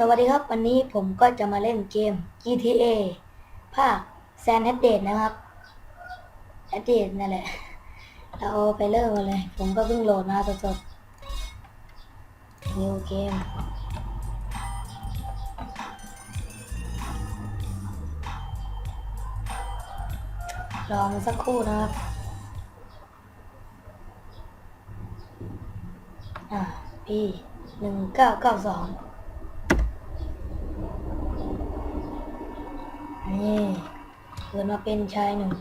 สวัสดีครับ วันนี้ผมก็จะมาเล่นเกม GTA ภาค San h a d e นะครับ h a d e นั่นแหละ เราไปเริ่มกันเลย ผมก็เพิ่งโหลดมาสดๆ New Game ลองสักครู่นะครับ อ่าพี่หนึ่งเก้าเก้าสอง นี่เกิดมาเป็นชายหนุ่ม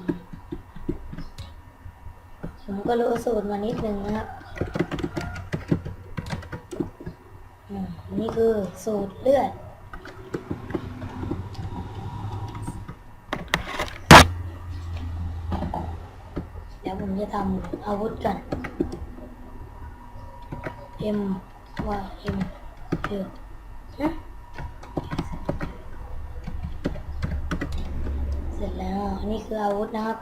ผมก็รู้สูตรมานิดนึงนะครับอืมนี่คือสูตรเลือด เดี๋ยวผมจะทำอาวุธกัน M Y M U ฮะ เสร็จแล้ว อันนี้ คืออาวุธนะครับ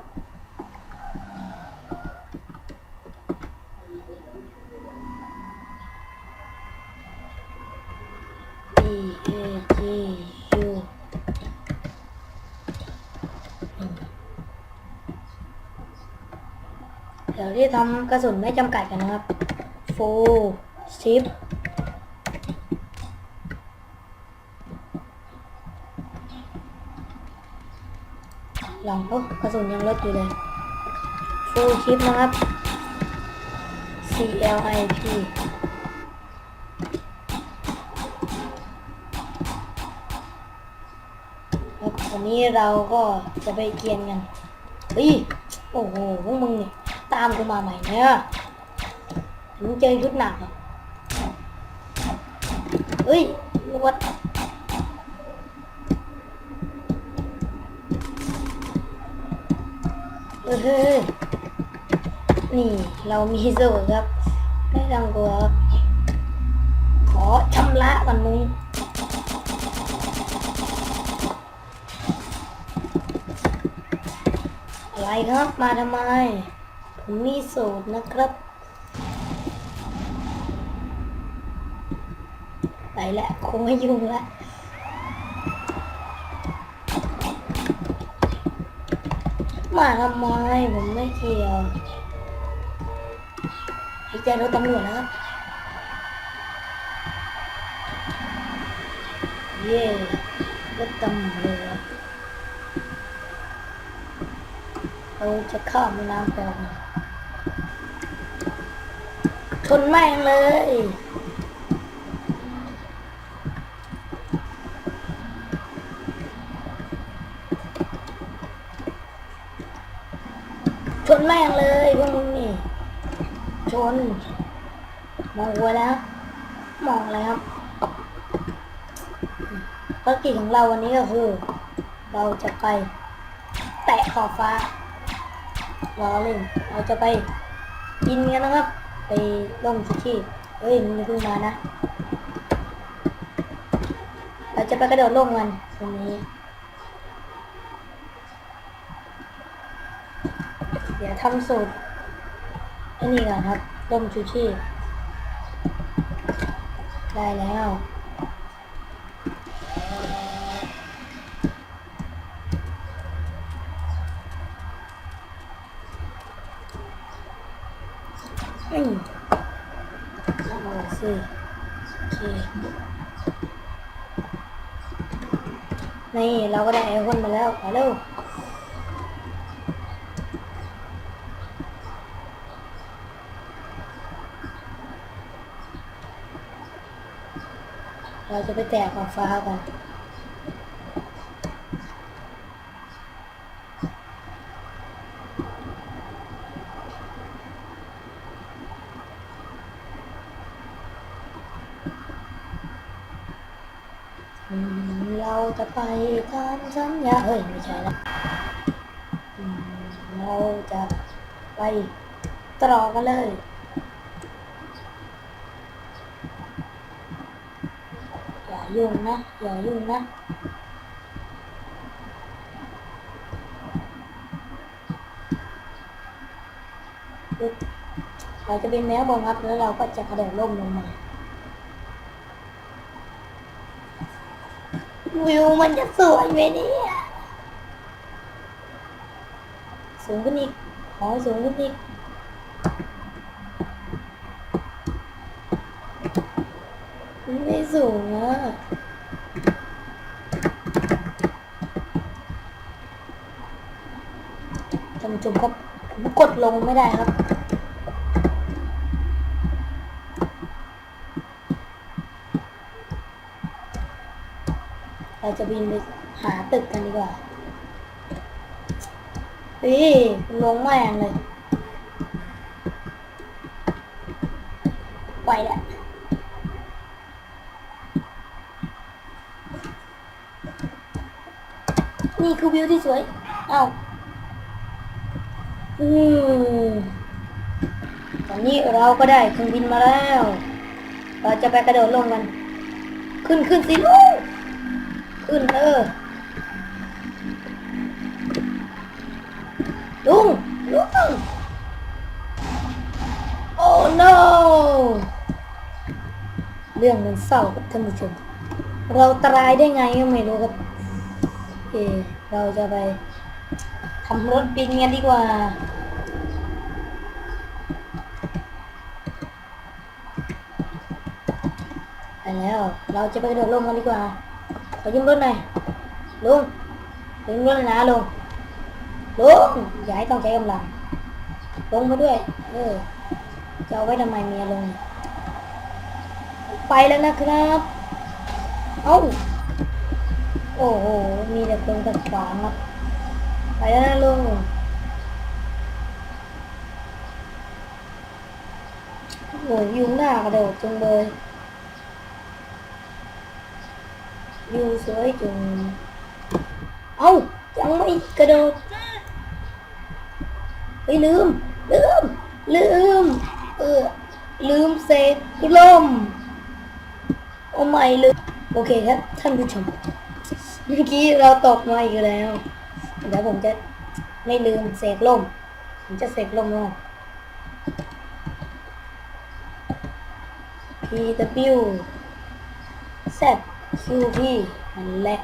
B A G U เดี๋ยวที่ทำกระสุนไม่จำกัดกันนะครับ full ลองโอ้กระสุนยังลดอยู่เลย full ship นะครับ C L I P ครับวันนี้เราก็จะไปเกียนกันเฮ้ยโอ้โหพวกมึงเนี่ยตามกูมาใหม่เนี่ยถึงเจอชุดหนักอะเฮ้ยลวด เฮ้ยนี่เรามีสูตรครับไม่ต้องกลัวครับขอชำระก่อนมึงอะไรครับมาทำไม ผมมีสูตรนะครับ ไปแล้วคงไม่ยุ่งละ มาทำไมผมไม่เกี่ยวให้แจ้งรถตำรวจนะครับ เย่รถตำรวจเราจะข้ามแม่น้ำแควชนแม่งเลย ชน แม่งเลยพวกมึงนี่ ชน มองหัวแล้ว มองอะไรครับภารกิจของเราวันนี้ก็คือ เราจะไป แตะขอบฟ้าล้อเล่นเราจะไปบินกันนะครับ ไปล่มชิชีพเฮ้ยมันจะเพิ่งมานะ เราจะไปกระโดดล่มกันตรงนี้ เดี๋ยวทำสูตรอ้นี่ก่อนครับต้มชูชีพได้แล้วอืมเอาสิโอเคนี่ เราก็ได้ไอคอนมาแล้วมาเร็ว เราจะไปแตกขอบฟ้ากันเราจะไปตามสัญญาเฮ้ยไม่ใช่ละอืมเราจะไปต่อกันเลย อ ยุ่งนะอย่ายุ่งนะเราจะเป็นแมวบงครับแล้วเราก็จะกระโดดล่มลงมาวิวมันจะสวยไหมเนี่ยสูงขึ้นอีกขอให้สูงขึ้นอีกมันไม่ สูงอะท่านผู้ชมครับผมกดลงไม่ได้ครับเราจะบินไปหาตึกกันดีกว่าเฮ้ยลงแม่งเลย ไปแหละ นี่คือวิวที่สวยเอ้าอืมตอนนี้เราก็ได้เครื่องบินมาแล้ว เราจะไปกระโดดลงกัน ขึ้นขึ้นสิลูกขึ้นเออลุงลุงโอ้ no เรื่องมันเศร้าครับท่านผู้ชม เราตายได้ไงก็ไม่รู้ครับเออ เราจะไปทำรถบินกันดีกว่า ไปแล้ว เราจะไปกระโดดลงกันดีกว่า ขอยืมรถหน่อยลุงยืมรถหน่อยนะลุงลุงอย่าให้ต้องใช้กำลัง ลงมาด้วย เออ จะเอาไว้ทำไมเมียลง ไปแล้วนะครับ เอ้า อ้โห มีแต่คนขัดขวางครับ ไปแล้วนะลุงโอ้โหยุงหน้ากระโดดจังเลยวิวสวยจังเอ้ายังไม่กระโดดเฮ้ยลืม ลืม ลืม เออ ลืมเศษลมโอ้ไม่ลืม โอเคครับ ท่านผู้ชม มื่อกี้เราตกมาอีกแล้วเดี๋ยวผมจะไม่ลืมเศษลมผมจะเศษลมลง PW Z QP นั่นแหละ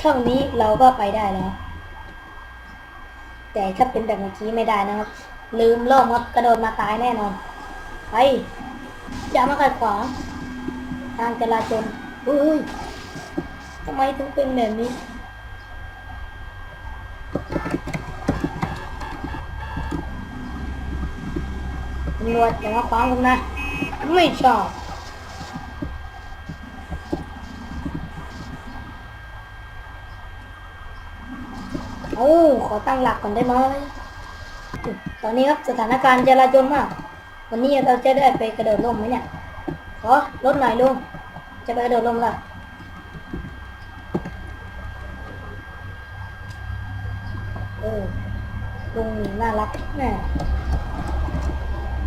ช่องนี้เราก็ไปได้แล้ว แต่ถ้าเป็นแบบเมื่อกี้ไม่ได้นะครับ ลืมล่มครับกระโดดมาตายแน่นอน ไปอย่ามาขัดขวางทางจราจรเฮ้ย ทำไมถึงเป็นแบบนี้ตำรวจอย่ามาขวางผมนะ ไม่ชอบโอ้ขอตั้งหลักก่อนได้ไหมตอนนี้ครับสถานการณ์จราจรมาก วันนี้เราจะได้ไปกระโดดร่มไหมเนี่ย ขอรถหน่อยลุงจะไปกระโดดร่มละเออ ลุงนี่น่ารักแน่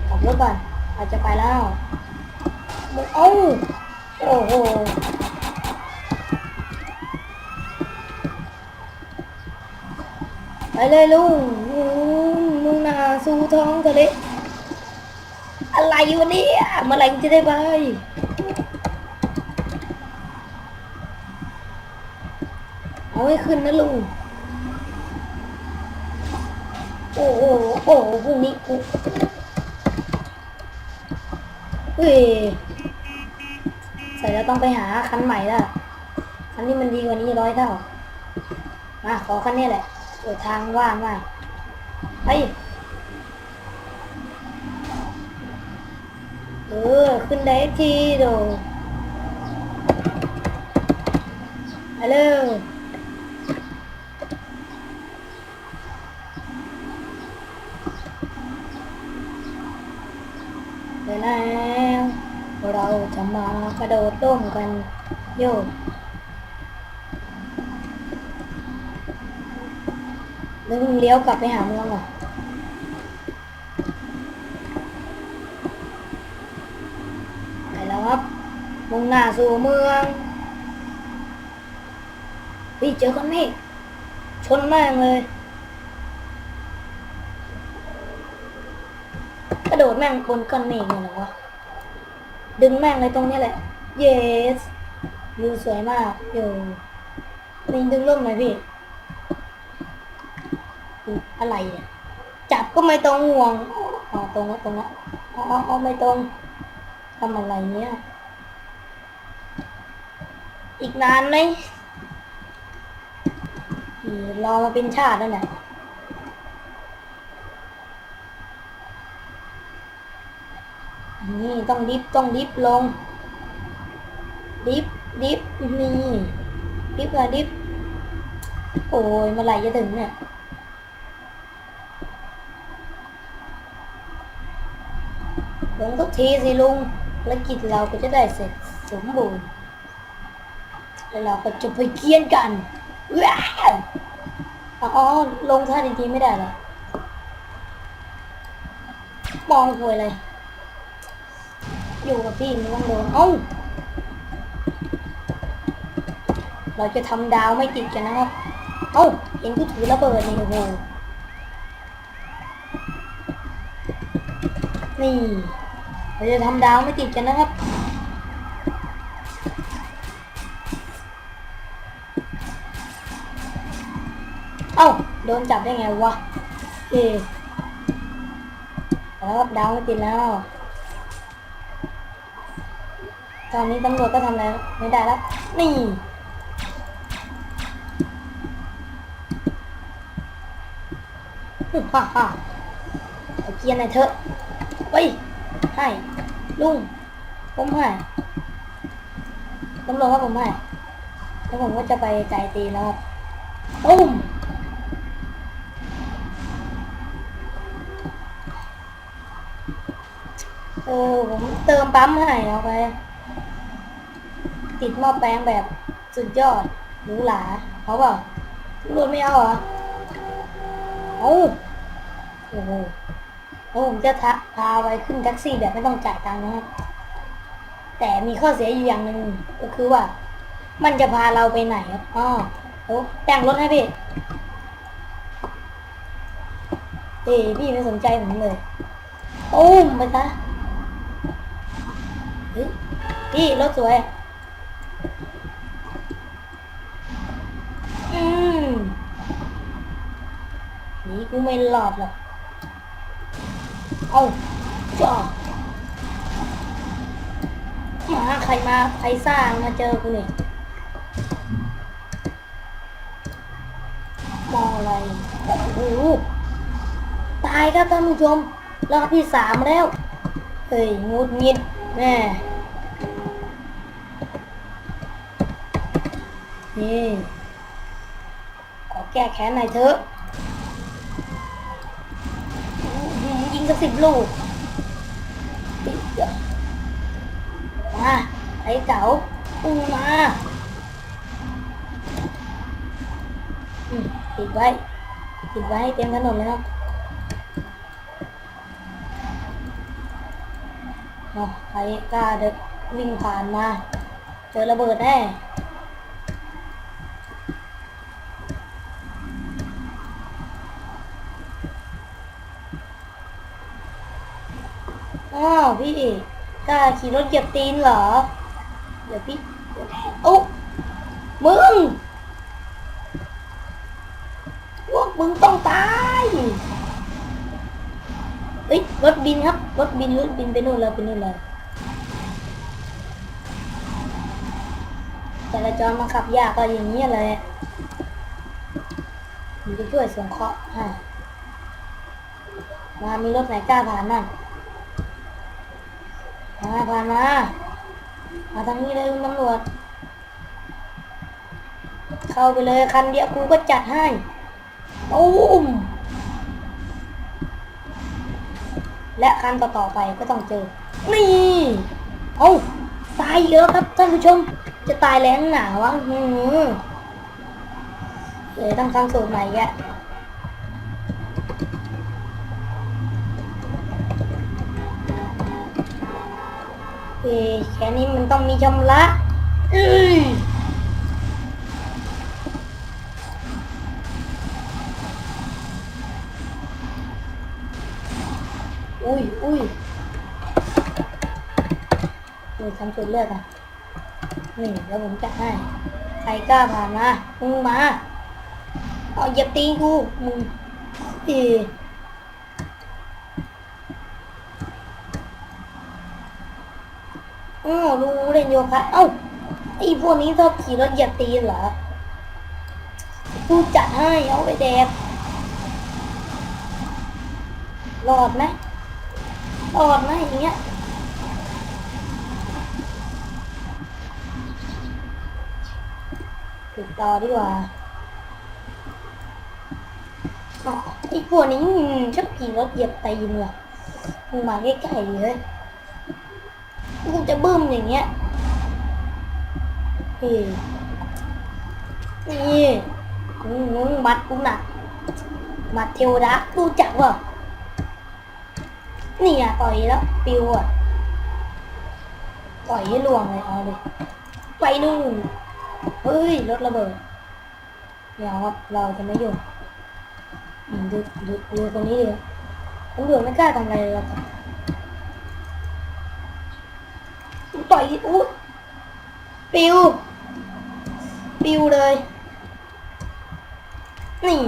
ขับรถก่อนอาจจะไปแล้วเอ้าโอ้โหไปเลยลุงลุงลุงนาสู่ท้องทะเลอะไรวะเนี่ยเมื่อไหร่จะได้ไปเอาให้ขึ้นนะลุง โอ้โหโอ้โหพรุ่งนี้กูเฮ้ยใส่แล้วต้องไปหาคันใหม่ละคันนี้มันดีกว่านี้ร้อยเท่ามาขอคันนี้แหละเออทางว่างมากไปเออขึ้นได้ทีโดไปเร็วเดี๋ยวแล้วเราจะมาก ระโดดร่มกันโยกแล้วมึงเลี้ยวกลับไปหาเมืองเหรอไปแล้วครับมุ่งหน้าสู่เมืองเฮ้ยเจอคนนี้ชนแม่งเลยกระโดดแม่งบนก้อนเมฆเลยเหรอวะดึงแม่งเลยตรงนี้แหละ yes วิวสวยมากอยู่ลิงดึงร่มหน่อยพี่อะไรเนี่ยจับก็ไม่ตรงห่วงอ๋อตรงแล้วตรงแล้วอ๋ออ๋อไม่ตรงทำอะไรเนี่ย อีกนานไหมอืมรอมาเป็นชาติแล้วเนี่ยนี่ต้องดิฟต้องดิฟลง ดิฟดิฟนี่ดิฟอะดิฟโอ้ยเมื่อไหร่จะถึงเนี่ยลงทุกทีสิลุงภารกิจเราก็จะได้เสร็จสมบูรณ์แล้วเราก็จะไปเกียนกันว้าวอ๋อลงท่าดีๆไม่ได้เหรอมองหวยเลย อยู่กับพี่มันต้องโดนเอ้า เราจะทำดาวไม่ติดกันนะครับ เอ้าเห็นกูถือระเบิดนี่โอ้โหนี่เราจะทำดาวไม่ติดกันนะครับเอ้าโดนจับได้ไงวะเอ๊ะแล้วดาวไม่ติดแล้ว ตอนนี้ตำรวจก็ทำอะไรไม่ได้แล้ว นี่ ฮ่าฮ่าเอาเกียร์หน่อยเถอะเฮ้ยให้ลุงผมให้ตำรวจครับผมให้แล้วผมก็จะไปไกลตีแล้วครับตุ้มเออผมเติมปั๊มให้เอาไป ติดหม้อแปลงแบบสุดยอดหรูหราเขาบอกตำรวจไม่เอาเหรอเอา โอ้โหแล้วผมจะพาไปขึ้นแท็กซี่แบบไม่ต้องจ่ายตังค์นะครับแต่มีข้อเสียอยู่อย่างหนึ่งก็คือว่า มันจะพาเราไปไหนครับอ๋อเดี๋ยวแต่งรถให้พี่เอ้ยพี่ไม่สนใจผมเลยโอ้มไปซะเฮ้ยพี่รถสวย อืมนี่กูไม่หลอดหรอก เอาจ้ามาใครมาใครสร้างมาเจอกูนี่มองอะไรโอ้ตายครับท่านผู้ชมรอบที่สามแล้ว เฮ้ยงุดงิดแม่นี่ขอแก้แค้นหน่อยเถอะอื้อหือยิ งสักสิบลูกมาไอ้เก๋าปูมาติดไว้ติดไว้ให้เต็มถนนเลยครับเนาะใครกล้าเดินวิ่งผ่านมา เจอระเบิดแน่อ้าว พี่กล้าขี่รถเหยียบตีนเหรอ เดี๋ยวพี่เดี๋ยวโอ้มึงพวกมึงต้องตายเอ้ยรถบินครับรถบินรถบินไปนู่นแล้วไปนู่นแล้วจราจรมาขับยากก็อย่างนี้ยเลยผมจะช่วยสงเคราะห์มามีรถไหนกล้าผ่านนั่น มาผ่านมามาทางนี้เลยคุณตำรวจ เข้าไปเลยคันเดียวกูก็จัดให้ตูมและคันต่อๆไปก็ต้องเจอ นี่ เอาตายเยอะครับท่านผู้ชม จะตายแรงหนาวะเดี๋ยวต้องทำสูตรใหม่แก เอแค่นี้มันต้องมีชำระอุ้ยอุ้ยอุ้ยทำสูตรเลือดอะ นี่แล้วผมจะให้ ใครกล้าผ่านมา มึงมา เอาเหยียบตีนกู มึงอีอ้าว รู้เล่นโยคะเอ้าไอ้พวกนี้ชอบขี่รถเหยียบตีนเหรอกูจัดให้เอาไปแดกรอดไหมรอดไหมอย่างเงี้ยติดต่อดีกว่าอ๋อไอ้พวกนี้ชอบขี่รถเหยียบตีนว่ะมึงมาใกล้ๆดิเฮ้ย กูจะบึ้มอย่างเงี้ยนี่นี่อืมมึงมัดกูหนักมัดเทวดารู้จักวะนี่อะต่อยแล้วปิวอะต่อยให้ลวงเลยเอาเลยไปนู่นเฮ้ยรถระเบิดเดี๋ยวครับเราจะไม่ยุ่ดูดูดูตรงนี้ดิตำรวจไม่กล้าทำอะไรเลยหรอกครับ ต่อยอู้ปิว ปิวเลย นี่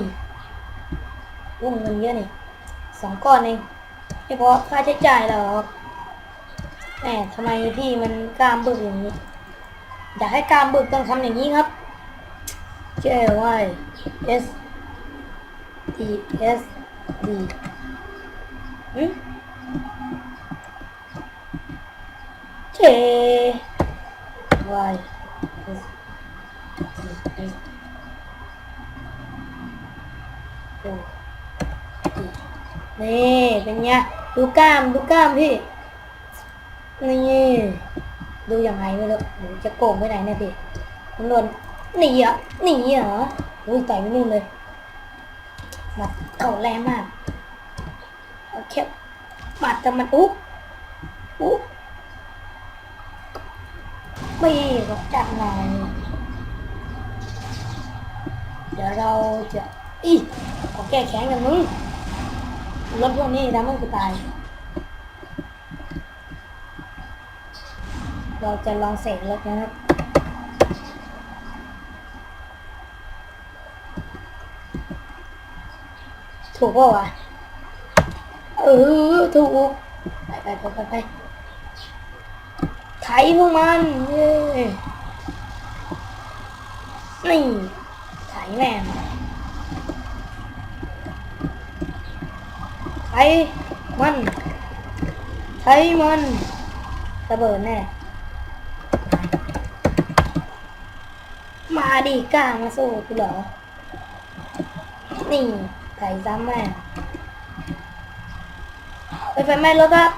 วงเงินเยอะนี่สองก้อนเองไม่พอค่าใช้จ่ายหรอกแหมทำไมพี่มันกล้ามบึกอย่างนี้ อยากให้กล้ามบึกต้องทำอย่างนี้ครับ J Y S D S D อืม J Y S D S O D นี่เป็นไงดูกล้ามดูกล้ามพี่ นี่ดูยังไงไม่รู้หรือจะโกงไปไหนเนี่ยพี่มันโดนหนีอะหนีเหรออุ้ยต่อยไม่นู่นเลยหมัดเข่าแรงมากโอเคหมัดแต่มันอุ๊บอุ๊บ ไม่รกจัดหน่อยเดี๋ยวเราจะอีขอแก้แค้นกันมึงรถพวกนี้ทำให้กูตาย เราจะลองเสกรถนะครับถูกป่าวะเออถูก ไปไปไปไป ไถพวกมันเย้นี่ไถแม่งไถมันไถมันระเบิดแน่มาดิกล้ามาสู้กูเหรอ นี่ไก่ซ้ำแม่ไปไฟไหม้รถครับ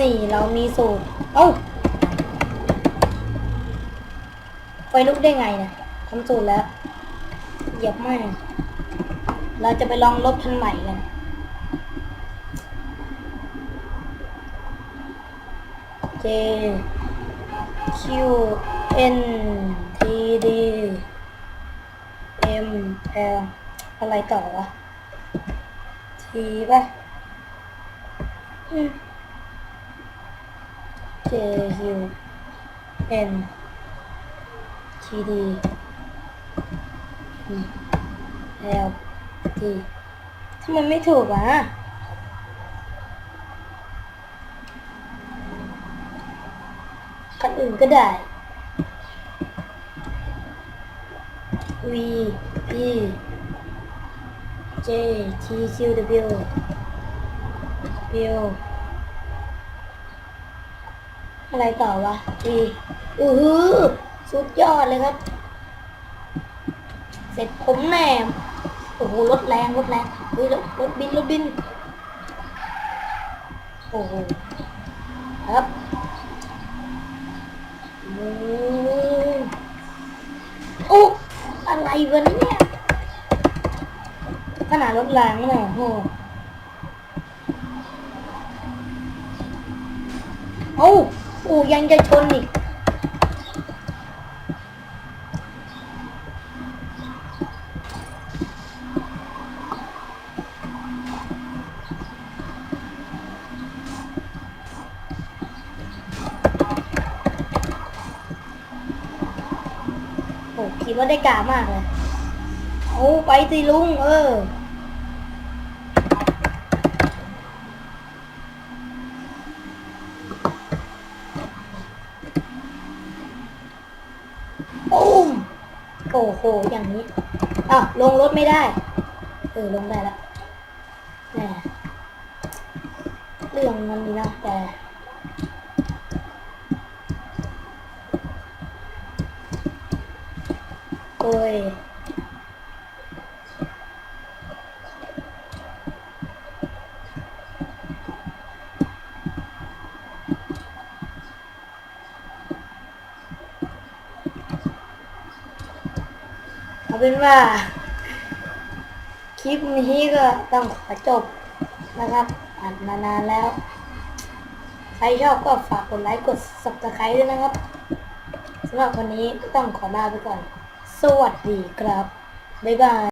นี่เรามีสูตร เอ้าไฟลุกได้ไงนี่ยทำสูตรแล้ว เหยียบไม่เราจะไปลองรถคันใหม่กัน J Q N T D M L อะไรต่อวะ T ป่ะ อืม J Q N T D L T ทำไมไม่ถูกอะคันอื่นก็ได้ V E J T Q W W อะไรต่อวะ E อือหือสุดยอดเลยครับ เสร็จผมแน่โอ้โหรถแรงรถแรงเฮ้ยรถรถบินรถบินโอ้โหครับโอ้อะไรวะเนี่ยขนาดรถแรงเนี่ยโอ้โหโอ้ อูยังจะชนอีกโอ้คิดว่าได้กามากเลย โอ้ ไปสิลุง เออ โห อย่างนี้อ้าวลงรถไม่ได้ เออ ลงได้ละแหมเรื่องมันนี่นะแต่โอ้ย เป็นว่า คลิปนี้ก็ต้องขอจบนะครับอ่านมานานแล้ว ใครชอบก็ฝากกดไลค์กด subscribe ด้วยนะครับสำหรับวันนี้ก็ต้องขอลาไปก่อน สวัสดีครับ บ๊ายบาย